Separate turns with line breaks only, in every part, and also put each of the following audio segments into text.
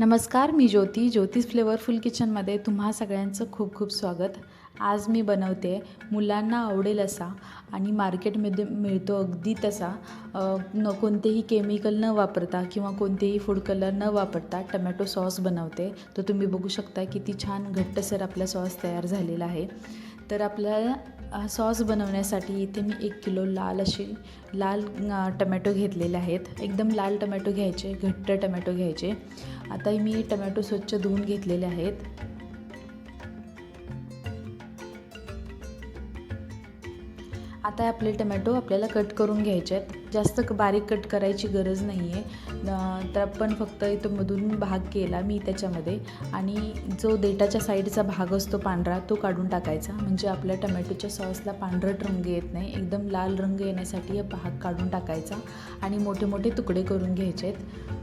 नमस्कार मी ज्योती. ज्योतिष फ्लेवरफुल किचनमध्ये तुम्हा सगळ्यांचं खूप खूप स्वागत. आज मी बनवते मुलांना आवडेल असा आणि मार्केटमध्ये मिळतो अगदी तसा. न कोणतेही केमिकल न वापरता किंवा कोणतेही फूड कलर न वापरता टमॅटो सॉस बनवते. तर तुम्ही बघू शकता किती छान घट्टसर आपला सॉस तयार झालेला आहे. तर आपल्याला हा सॉस बनवण्यासाठी इथे मी एक किलो लाल असे लाल टमॅटो घेतलेले आहेत. एकदम लाल टमॅटो घ्यायचे घट्ट टमॅटो घ्यायचे. आता मी टमॅटो स्वच्छ धुवून घेतलेले आहेत. आता आपले टमॅटो आपल्याला कट करून घ्यायचे आहेत. जास्त बारीक कट करायची गरज नाही आहे तर आपण फक्त इथं मधून भाग केला मी त्याच्यामध्ये. आणि जो देठाच्या साईडचा भाग असतो पांढरा तो काढून टाकायचा. म्हणजे आपल्या टमॅटोच्या सॉसला पांढरट रंग येत नाही. एकदम लाल रंग येण्यासाठी हा भाग काढून टाकायचा. आणि मोठे मोठे तुकडे करून घ्यायचे आहेत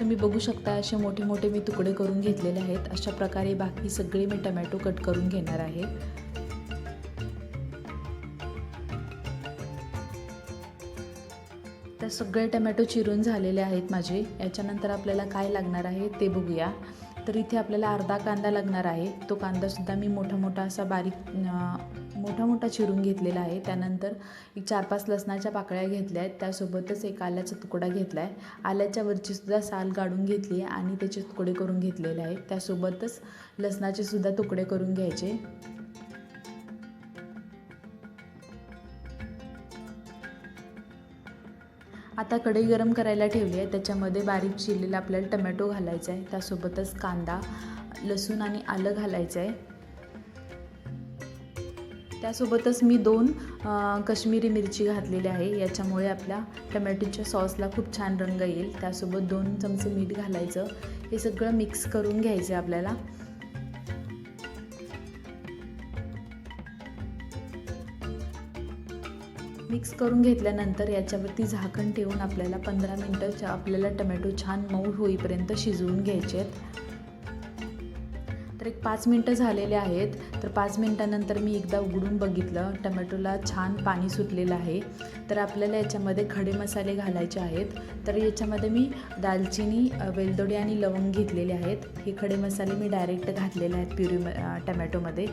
तुम्ही बघू शकता असे मोठे मोठे मी तुकडे करून घेतलेले आहेत. अशा प्रकारे बाकी सगळे मी टमॅटो कट करून घेणार आहे. तर सगळे टमॅटो चिरून झालेले आहेत माझे. याच्यानंतर आपल्याला काय लागणार आहे ते बघूया. तर इथे आपल्याला अर्धा कांदा लागणार आहे. तो कांदासुद्धा मी मोठा मोठा असा बारीक मोठा मोठा चिरून घेतलेला आहे. त्यानंतर एक चार पाच लसणाच्या पाकळ्या घेतल्या आहेत. त्यासोबतच एक आल्याचा तुकडा घेतला आहे. आल्याच्या वरचीसुद्धा साल काढून घेतली आहे आणि त्याचे तुकडे करून घेतलेले आहेत. त्यासोबतच लसणाचे सुद्धा तुकडे करून घ्यायचे. आता कढई गरम करायला ठेवली आहे. त्याच्यामध्ये बारीक चिरलेला आपल्याला टमॅटो घालायचा आहे. त्यासोबतच कांदा लसूण आणि आलं घालायचं आहे. त्यासोबतच मी दोन कश्मीरी मिरची घातलेली आहे. याच्यामुळे आपल्या टमॅटोच्या सॉसला खूप छान रंग येईल. त्यासोबत दोन चमचे मीठ घालायचं. हे सगळं मिक्स करून घ्यायचं आहे आपल्याला. मिक्स करून घेतल्यानंतर याच्यावरती झाकण ठेवून आपल्याला पंधरा मिनटं आपल्याला टमॅटो छान मऊ होईपर्यंत शिजवून घ्यायचे आहेत. एक पाच मिनटं झालेले आहेत. तर पाच मिनटानंतर मी एकदा उघडून बघितलं. टमॅटोला छान पाणी सुटलेलं आहे. तर आपल्याला याच्यामध्ये खडे मसाले घालायचे आहेत. तर याच्यामध्ये मी दालचिनी वेलदोडी आणि लवंग घेतलेले आहेत. हे खडे मसाले मी डायरेक्ट घातलेले आहेत प्युरी टमॅटोमध्ये.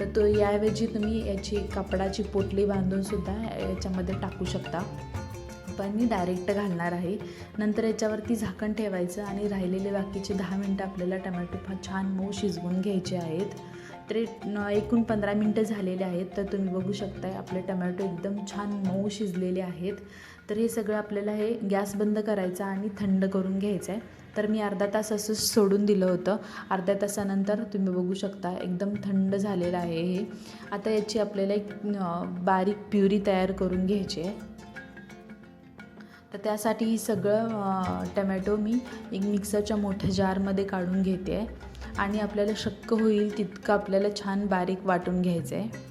तर तो याऐवजी तुम्ही याची कापडाची पोटली बांधूनसुद्धा याच्यामध्ये टाकू शकता. पण मी डायरेक्ट घालणार आहे. नंतर याच्यावरती झाकण ठेवायचं आणि राहिलेले बाकीचे दहा मिनटं आपल्याला टमॅटो फार छान मऊ शिजवून घ्यायचे आहेत. तर एकूण पंधरा मिनटं झालेले आहेत तर तुम्ही बघू शकताय आपले टमॅटो एकदम छान मऊ शिजलेले आहेत. तर हे सगळं आपल्याला हे गॅस बंद करायचा आणि थंड करून घ्यायचं आहे तर मी अर्धा तास असं सोडून दिलं होतं. अर्ध्या तासानंतर तुम्ही बघू शकता एकदम थंड झालेलं आहे हे. आता याची आपल्याला एक बारीक प्युरी तयार करून घ्यायची आहे. तर त्यासाठी सगळं टमॅटो मी एक मिक्सरच्या मोठ्या जारमध्ये काढून घेते. आहे आणि आपल्याला शक्य होईल तितकं आपल्याला छान बारीक वाटून घ्यायचं आहे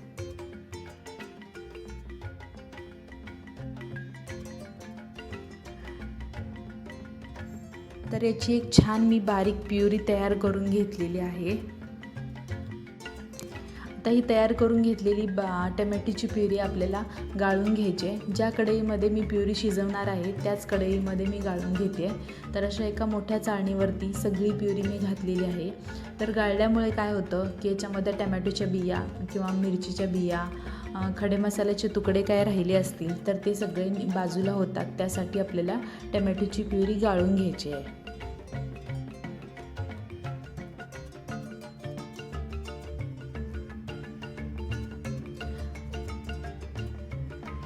तर याची एक छान मी बारीक प्युरी तयार करून घेतलेली आहे. आता ही तयार करून घेतलेली बा टमॅटोची प्युरी आपल्याला गाळून घ्यायची आहे. ज्या कढईमध्ये मी प्युरी शिजवणार आहे त्याच कढईमध्ये मी गाळून घेते तर अशा एका मोठ्या चाळणीवरती सगळी प्युरी मी घातलेली आहे. तर गाळल्यामुळे काय होतं की याच्यामध्ये टमॅटोच्या बिया किंवा मिरचीच्या बिया खडे मसाल्याचे तुकडे काय राहिले असतील तर ते सगळे बाजूला होतात. त्यासाठी आपल्याला टमॅटोची प्युरी गाळून घ्यायची आहे.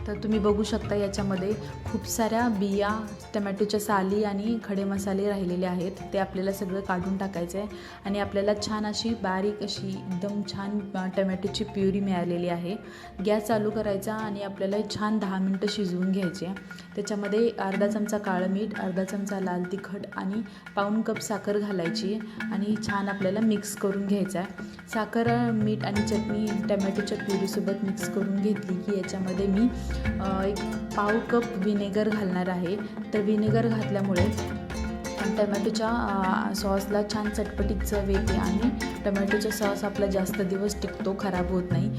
तर तुम्ही बघू शकता याच्यामध्ये खूप साऱ्या बिया टमॅटोच्या साली आणि खडे मसाले राहिलेले आहेत. ते आपल्याला सगळं काढून टाकायचं आहे आणि आपल्याला छान अशी बारीक अशी एकदम छान टमॅटोची प्युरी मिळालेली आहे. गॅस चालू करायचा आणि आपल्याला छान दहा मिनटं शिजवून घ्यायचे. त्याच्यामध्ये अर्धा चमचा काळं मीठ अर्धा चमचा लाल तिखट आणि पाऊण कप साखर घालायची आणि छान आपल्याला मिक्स करून घ्यायचा आहे साखर मीठ आणि चटणी टमॅटोच्या प्युरीसोबत मिक्स करून घेतली की याच्यामध्ये मी एक पाव कप विनेगर घालणार आहे. तर विनेगर घातल्यामुळे टमॅटोच्या सॉसला छान चटपटीत चव येते आणि टमॅटोचा सॉस आपला जास्त दिवस टिकतो खराब होत नाही.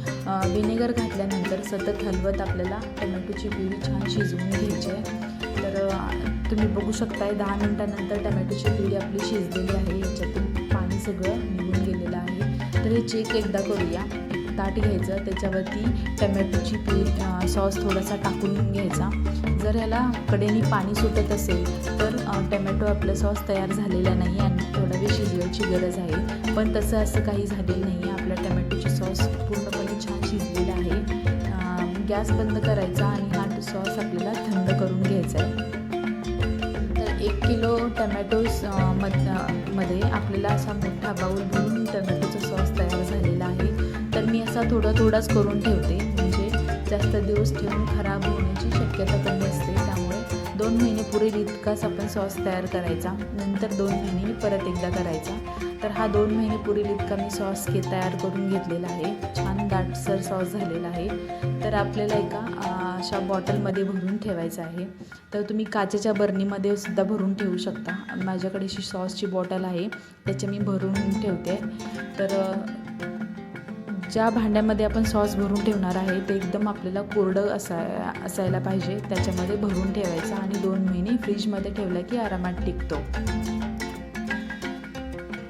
व्हिनेगर घातल्यानंतर सतत हलवत आपल्याला टमॅटोची प्युरी छान शिजवून घ्यायची आहे. तर तुम्ही बघू शकताय दहा मिनटानंतर टमॅटोची प्युरी आपली शिजलेली आहे. याच्यातून पाणी सगळं निघून गेलेलं आहे. तर हे चेक एकदा करूया. एक ताट घ्यायचं त्याच्यावरती टमॅटोची प्युरी सॉस थोडासा टाकून घ्यायचा. जर ह्याला कडेने पाणी सुटत असेल तर टमॅटो आपलं सॉस तयार झालेला नाही आणि थोडा वेळ शिजवायची गरज आहे. पण तसं असं काही झालेलं नाही आहे. आपल्या टमॅटोची सॉस पूर्णपणे छान शिजलेला आहे. गॅस बंद करायचा आणि हा सॉस आपल्याला थंड करून घ्यायचा आहे. तर एक किलो टमॅटोज मध मध्ये आपल्याला असा मोठा बाऊल भरून टमॅटोचा सॉस तयार झालेला आहे. तर मी असा थोडा थोडाच करून ठेवते. म्हणजे जास्त दिवस ठेवून खराब होण्याची शक्यता कमी असते. त्यामुळे दोन महिने पुरेल इतकाच आपण सॉस तयार करायचा. नंतर दोन महिने परत एकदा करायचा. तर हा दोन महिने पुरेल इतका मी सॉस घे तयार करून घेतलेला आहे. छान दाटसर सॉस झालेला आहे. तर आपल्याला एका अशा बॉटलमध्ये भरून ठेवायचं आहे. तर तुम्ही काचेच्या बरणीमध्ये सुद्धा भरून ठेवू शकता. माझ्याकडे अशी सॉसची बॉटल आहे. त्याचे मी भरून ठेवते. तर ज्या भांड्यामध्ये आपण सॉस भरून ठेवणार आहे ते एकदम आपल्याला कोरडं असाय असायला पाहिजे. त्याच्यामध्ये भरून ठेवायचं आणि दोन महिने फ्रीजमध्ये ठेवलं की आरामात टिकतो.